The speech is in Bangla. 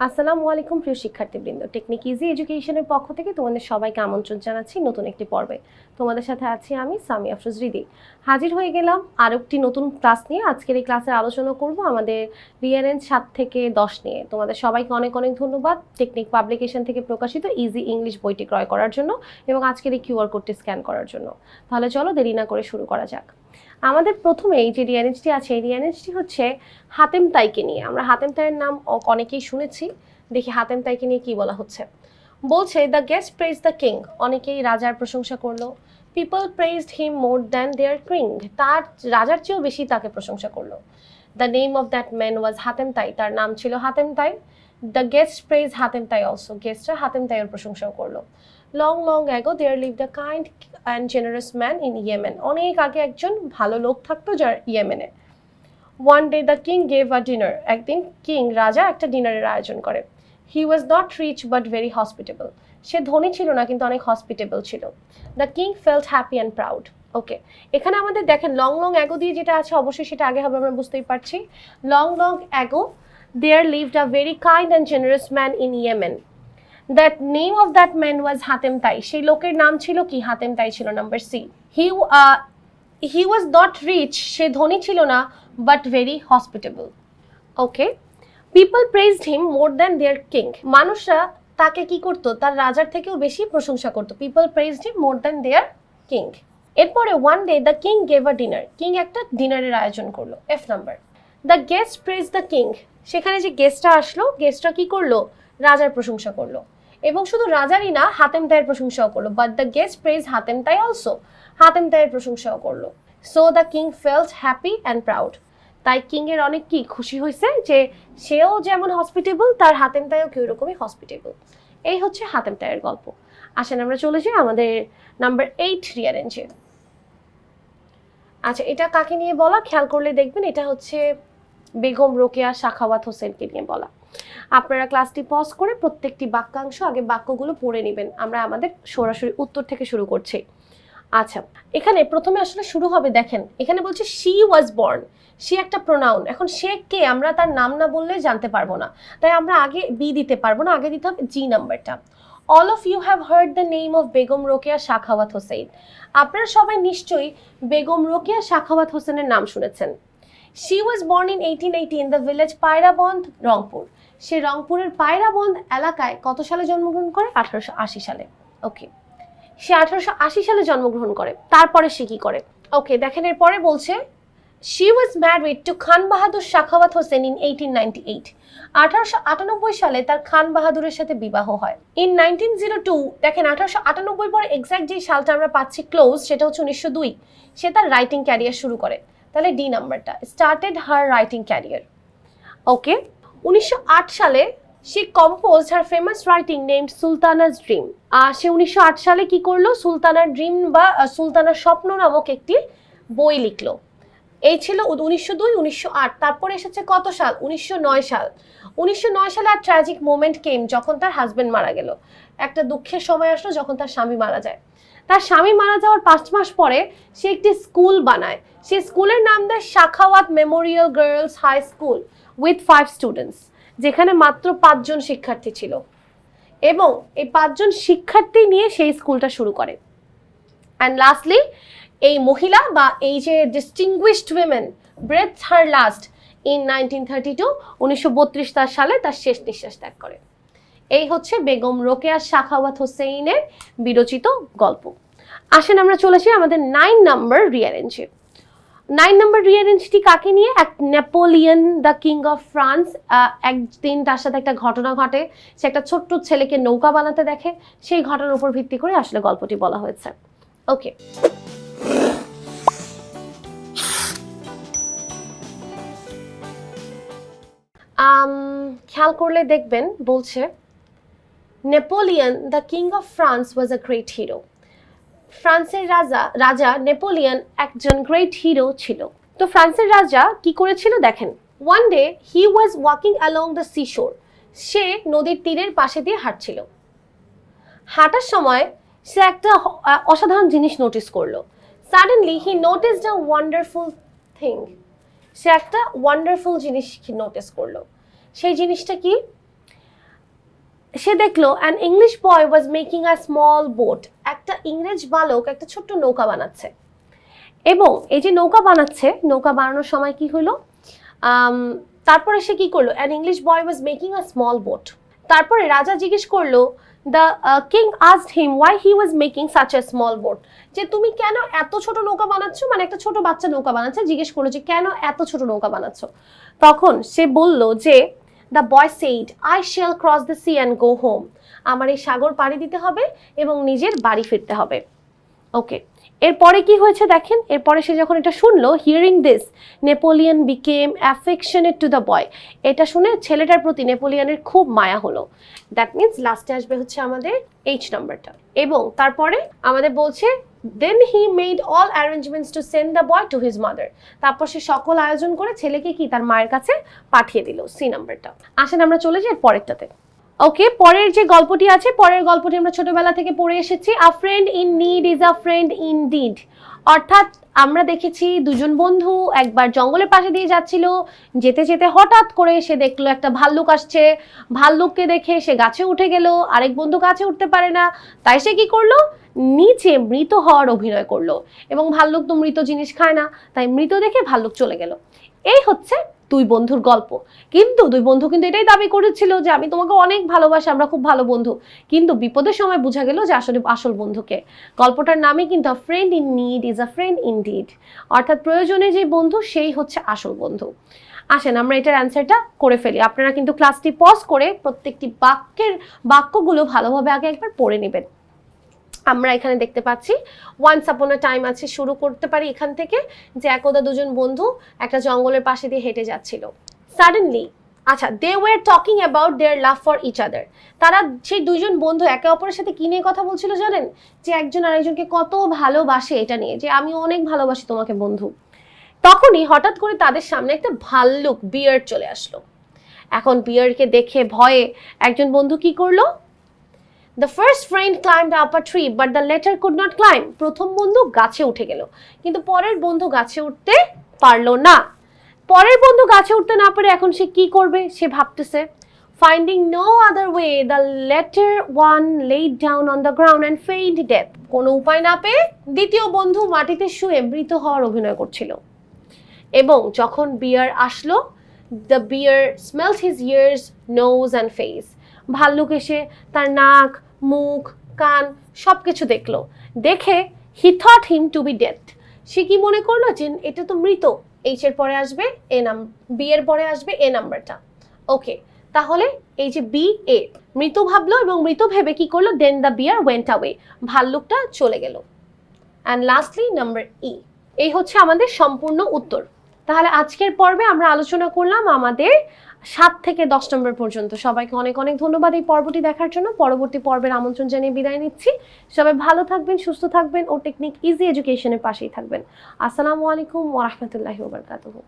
আসসালামু আলাইকুম, প্রিয় শিক্ষার্থীবৃন্দ। টেকনিক ইজি এডুকেশনের পক্ষ থেকে তোমাদের সবাইকে আমন্ত্রণ জানাচ্ছি নতুন একটি পর্বে। তোমাদের সাথে আছি আমি সামি আফরোজ রিদি। হাজির হয়ে গেলাম আর একটি নতুন ক্লাস নিয়ে। আজকের এই ক্লাসে আলোচনা করব আমাদের রিয়ারেন্স সাত থেকে দশ নিয়ে। তোমাদের সবাইকে অনেক অনেক ধন্যবাদ টেকনিক পাবলিকেশন থেকে প্রকাশিত ইজি ইংলিশ বইটি ক্রয় করার জন্য এবং আজকের এই কিউআর কোডটি স্ক্যান করার জন্য। তাহলে চলো দেরি না করে শুরু করা যাক। আমাদের প্রথমে এই যে রিয়ারেন্সটি আছে, এই রিয়ারেন্সটি হচ্ছে হাতেম তাইকে নিয়ে। আমরা হাতেম তাইয়ের নাম অনেকেই শুনেছি। দেখি হাতেম তাইকে নিয়ে কি বলা হচ্ছে। বলছে the guest praise the king অনেকেই রাজার প্রশংসা করল। People praised him more than their king তার রাজার চেয়েও বেশি তাকে প্রশংসা করল। The name of that man was Hatim Tai. তার নাম ছিল হাতেম তাই। The guest praise Hatim Tai also গেস্টরা Hatem তাইয়ের প্রশংসাও করল। Long long ago there live the kind and generous man in Yemen অনেক আগে একজন ভালো লোক থাকতো যার ইয়েমেনে one day the king gave a dinner একদিন কিং রাজা একটা ডিনারের আয়োজন করে। He was not rich but very hospitable সে ধনী ছিল না কিন্তু অনেক হসপিটেবল ছিল। The king felt happy and proud okay এখানে আমাদের দেখেন লং লং অ্যাগো দিয়ে যেটা আছে, অবশ্যই সেটা আগে হবে, আমরা বুঝতেই পারছি। Long long ago there lived a very kind and generous man in Yemen that name of that man was Hatim Tai সেই লোকের নাম ছিল কি? হাতেম তাই ছিল number C he he was not rich সে ধনী ছিল না but very hospitable okay people praised him more than their king মানুষরা তাকে কি করতো? তার রাজার থেকেও বেশি প্রশংসা করতো। People praised him more than their king এরপরে one day the king gave a dinner king একটা ডিনারের আয়োজন করল। F number the guest praise the king সেখানে যে গেস্টটা আসলো গেস্টরা কি করল? রাজার প্রশংসা করল। এবং শুধু রাজারই না, হাতেম তাইয়ের প্রশংসাও করল। But the guest praise Hatim Tai also Hatim তাইয়ের প্রশংসাও করল। So the king felt happy and proud তাই কিং এর অনেক কি খুশি হয়েছে যে সেও যেমন হসপিটেবল তার হাতেম তাইও কেউ রকমই হসপিটেবল এই হচ্ছে হাতেম তাইয়ের গল্প। আসেন আমরা চলে যাই আমাদের নাম্বার এইট রিয়ারেঞ্জে আচ্ছা এটা কাকে নিয়ে বলা? খেয়াল করলে দেখবেন এটা হচ্ছে বেগম রোকেয়া, শাখাওয়াত হোসেনকে নিয়ে বলা। আপনারা ক্লাসটি পজ করে প্রত্যেকটি বাক্যাংশ আগে বাক্যগুলো পড়ে নেবেন। আমরা আমাদের সরাসরি উত্তর থেকে শুরু করছি। আচ্ছা এখানে প্রথমে আসলে শুরু হবে, দেখেন, এখানে বলছে শি ওয়াজ বর্ন সে একটা প্রোনাউন এখন সে কে? আমরা তার নাম না বললে জানতে পারব না। তাই আমরা আগে বি দিতে পারব না, আগে দিতে হবে জি নাম্বারটা all of you have heard the name of Begum Rokeya Sakhawat Hossain আপনারা সবাই নিশ্চয়ই বেগম রোকেয়া শাখাওয়াত হোসেনের নাম শুনেছেন। She was born in eighteen eighty in the village Pairaband Rangpur সে রংপুরের পায়রাবন্ধ এলাকায় কত সালে জন্মগ্রহণ করে? আঠারোশো আশি সালে। ওকে সে আঠারোশো আশি সালে জন্মগ্রহণ করে। তারপরে সে কি করে? ওকে দেখেন এর পরে বলছে she was married to Khan Bahadur Sakhawat Hossain in eighteen ninety eight আঠারোশো আটানব্বই সালে তার খান বাহাদুরের সাথে বিবাহ হয়। ইন নাইনটিন জিরো টু দেখেন আঠারোশো আটানব্বই পরে এক্স্যাক্ট যে সালটা আমরা পাচ্ছি ক্লোজ সেটা হচ্ছে উনিশশো দুই। সে তার রাইটিং ক্যারিয়ার শুরু করে। তাহলে ডি নাম্বারটা started her writing career okay উনিশশো আট সালে সে compose her famous writing named Sultana's dream আর সে উনিশশো আট সালে কি করল? সুলতানার ড্রিম বা সুলতানার স্বপ্ন নামক একটি বই লিখলো। এই ছিল উনিশশো দুই, উনিশশো আট। তারপরে এসেছে কত সাল? উনিশশো নয় সাল। উনিশশো নয় সালে আর ট্র্যাজিক মোমেন্ট কেম যখন তার হাজবেন্ড মারা গেল। একটা দুঃখের সময় আসলো যখন তার স্বামী মারা যায়। তার স্বামী মারা যাওয়ার পাঁচ মাস পরে সে একটি স্কুল বানায়। সে স্কুলের নাম দেয় Sakhawat memorial girls high school with five students যেখানে মাত্র পাঁচজন শিক্ষার্থী ছিল। এবং এই পাঁচজন শিক্ষার্থী নিয়ে সেই স্কুলটা শুরু করে। অ্যান্ড লাস্টলি এই মহিলা বা এই যে distinguished women breath her last in nineteen thirty two উনিশশো বত্রিশ তার সালে তার শেষ নিঃশ্বাস ত্যাগ করে। এই হচ্ছে বেগম রোকেয়া শাখাওয়াত হোসেইনের বিরচিত গল্প। আসেন আমরা চলেছি আমাদের নাইন নাম্বার রিয়ারেঞ্জে নাইন নাম্বার রিয়ারেঞ্জটি কাকে নিয়ে? এক Napoleon the king of France একদিন তার সাথে একটা ঘটনা ঘটে। সে একটা ছোট্ট ছেলেকে নৌকা বানাতে দেখে। সেই ঘটনার উপর ভিত্তি করে আসলে গল্পটি বলা হয়েছে। ওকে খেয়াল করলে দেখবেন, বলছে Napoleon the king of France was a great hero ফ্রান্সের রাজা রাজা নেপোলিয়ন একজন গ্রেট হিরো ছিল। তো ফ্রান্সের রাজা কি করেছিল দেখেন? One day he was walking along the seashore সে নদীর তীরের পাশে দিয়ে হাঁটছিল। হাঁটার সময় সে একটা অসাধারণ জিনিস নোটিস করল। Suddenly he noticed a wonderful thing সে একটা ওয়ান্ডারফুল জিনিস নোটিস করল। সেই জিনিসটা কি? সে দেখল an English boy was making a small boat একটা ইংরেজ বালক একটা ছোট্ট নৌকা বানাচ্ছে। এবং এই যে নৌকা বানাচ্ছে, নৌকা বানানোর সময় কি হলো? তারপরে সে কি করল? An English boy was making a small boat তারপরে রাজা জিজ্ঞেস করল the king asked him why he was making such a small boat যে তুমি কেন এত ছোট নৌকা বানাচ্ছ? মানে একটা ছোট বাচ্চা নৌকা বানাচ্ছে। জিজ্ঞেস করল যে কেন এত ছোট নৌকা বানাচ্ছ? তখন সে বলল যে the boy said I shall cross the sea and go home আমার এই সাগর পাড়ি দিতে হবে এবং নিজের বাড়ি ফিরতে হবে। ওকে এরপরে কি হয়েছে দেখেন? এরপরে সে যখন এটা শুনলো hearing this Napoleon became affectionate to the boy এটা শুনে ছেলেটার প্রতি নেপোলিয়ানের খুব মায়া হলো। দ্যাট মিনস লাস্টে আসবে হচ্ছে আমাদের এইচ নাম্বারটা এবং তারপরে আমাদের বলছে then he made all arrangements to send the boy to his mother তারপর সে সকল আয়োজন করে ছেলেকে কি? তার মায়ের কাছে পাঠিয়ে দিল সি নাম্বারটা আসেন আমরা চলে যাই পরেরটাতে। ওকে পরের যে গল্পটি আছে, পরের গল্পটি আমরা ছোটবেলা থেকে পড়ে এসেছি। A friend in need is a friend indeed অর্থাৎ আমরা দেখেছি দুজন বন্ধু একবার জঙ্গলের পাশে দিয়ে যাচ্ছিল। যেতে যেতে হঠাৎ করে সে দেখল একটা ভাল্লুক আসছে। ভাল্লুককে দেখে সে গাছে উঠে গেল। আরেক বন্ধু গাছে উঠতে পারে না। তাই সে কি করল? নিচে মৃত হওয়ার অভিনয় করল। এবং ভাল্লুক তো মৃত জিনিস খায় না। তাই মৃত দেখে ভাল্লুক চলে গেল। এই হচ্ছে দুই বন্ধুর গল্প। কিন্তু দুই বন্ধু কিন্তু এটাই দাবি করেছিল যে আমি তোমাকে অনেক ভালোবাসি, আমরা খুব ভালো বন্ধু। কিন্তু বিপদের সময় বোঝা গেল যে আসলে আসল বন্ধুকে। গল্পটার নামে কিন্তু friend in need is a friend indeed অর্থাৎ প্রয়োজনে যে বন্ধু, সেই হচ্ছে আসল বন্ধু। আসেন, আমরা এটার অ্যান্সারটা করে ফেলি। আপনারা কিন্তু ক্লাসটি পজ করে প্রত্যেকটি বাক্যের বাক্যগুলো ভালোভাবে আগে একবার পড়ে নেবেন। আমরা এখানে দেখতে পাচ্ছি। ওয়ান্স আপন আ টাইম আছে, শুরু করতে পারি এখান থেকে যে একদা দুজন বন্ধু একটা জঙ্গলের পাশে দিয়ে হেঁটে যাচ্ছিল। সাডেনলি আচ্ছা they were talking about their love for each other তারা সেই দুইজন বন্ধু একে অপরের সাথে কি নিয়ে কথা বলছিল জানেন? যে একজন আরেকজনকে কত ভালোবাসে এটা নিয়ে, যে আমি অনেক ভালোবাসি তোমাকে বন্ধু। তখনই হঠাৎ করে তাদের সামনে একটা ভাল্লুক বিয়ার চলে আসলো। এখন বিয়ারকে দেখে ভয়ে একজন বন্ধু কি করল? The first friend climb up a tree but the latter could not climb প্রথম বন্ধু গাছে উঠে গেল, কিন্তু পরের বন্ধু গাছে উঠতে পারল না। পরের বন্ধু গাছে উঠতে না পারে এখন সে কি করবে, সে ভাবতেছে। Finding no other way the latter one laid down on the ground and feigned death কোনো উপায় না পেয়ে দ্বিতীয় বন্ধু মাটিতে শুয়ে মৃত হওয়ার অভিনয় করছিল। এবং যখন বিয়ার আসলো the bear smells his ears nose and face ভাল্লুক এসে তার নাক মুখ, কান সব কিছু দেখল। দেখে he thought him to be death সে কি মনে করল যে এটা তো মৃত? এইচ এর পরে আসবে এ নাম বি এর পরে আসবে এ নাম্বারটা ওকে তাহলে এই যে বি এ মৃত ভাবলো এবং মৃত ভেবে কি করল? Then the bear went away ভাল্লুকটা চলে গেল। অ্যান্ড লাস্টলি নাম্বার ই এই হচ্ছে আমাদের সম্পূর্ণ উত্তর। তাহলে আজকের পর্বে আমরা আলোচনা করলাম আমাদের সাত থেকে দশ নম্বর পর্যন্ত। সবাইকে অনেক অনেক ধন্যবাদ এই পর্বটি দেখার জন্য। পরবর্তী পর্বের আমন্ত্রণ জানিয়ে বিদায় নিচ্ছি। সবাই ভালো থাকবেন, সুস্থ থাকবেন ও টেকনিক ইজি এডুকেশনের পাশেই থাকবেন। আসসালামু আলাইকুম ওরহমতুল্লাহি ওবরকাতুহু